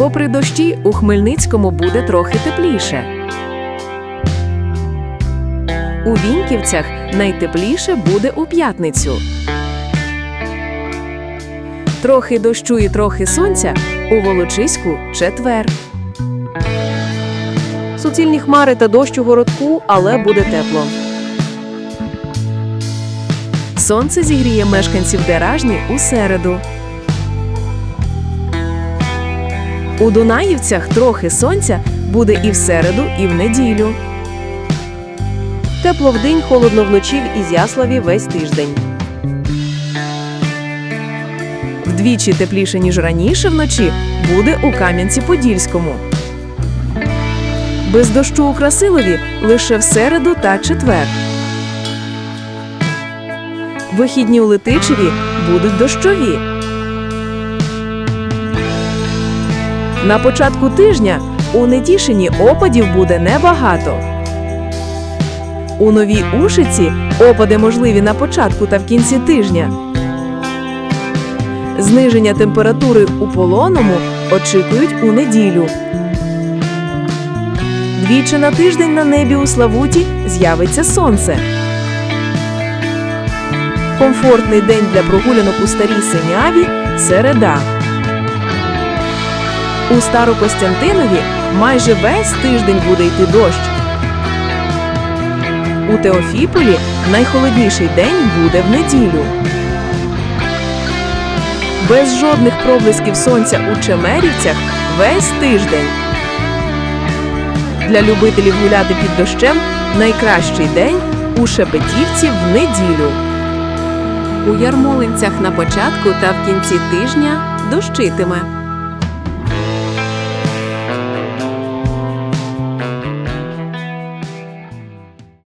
Попри дощі, у Хмельницькому буде трохи тепліше. У Віньківцях найтепліше буде у п'ятницю. Трохи дощу і трохи сонця у Волочиську четвер. Суцільні хмари та дощ у городку, але буде тепло. Сонце зігріє мешканців Деражні у середу. У Дунаївцях трохи сонця буде і в середу, і в неділю. Тепло вдень, холодно вночі в Ізяславі весь тиждень. Вдвічі тепліше, ніж раніше вночі, буде у Кам'янці-Подільському. Без дощу у Красилові лише в середу та четвер. Вихідні у Летичеві будуть дощові. На початку тижня у Нетішині опадів буде небагато. У Новій Ушиці опади можливі на початку та в кінці тижня. Зниження температури у полоному очікують у неділю. Двічі на тиждень на небі у Славуті з'явиться сонце. Комфортний день для прогулянок у старій синяві середа. У Старокостянтинові майже весь тиждень буде йти дощ. У Теофіполі найхолодніший день буде в неділю. Без жодних проблисків сонця у Чемерівцях весь тиждень. Для любителів гуляти під дощем найкращий день у Шепетівці в неділю. У Ярмолинцях на початку та в кінці тижня дощитиме.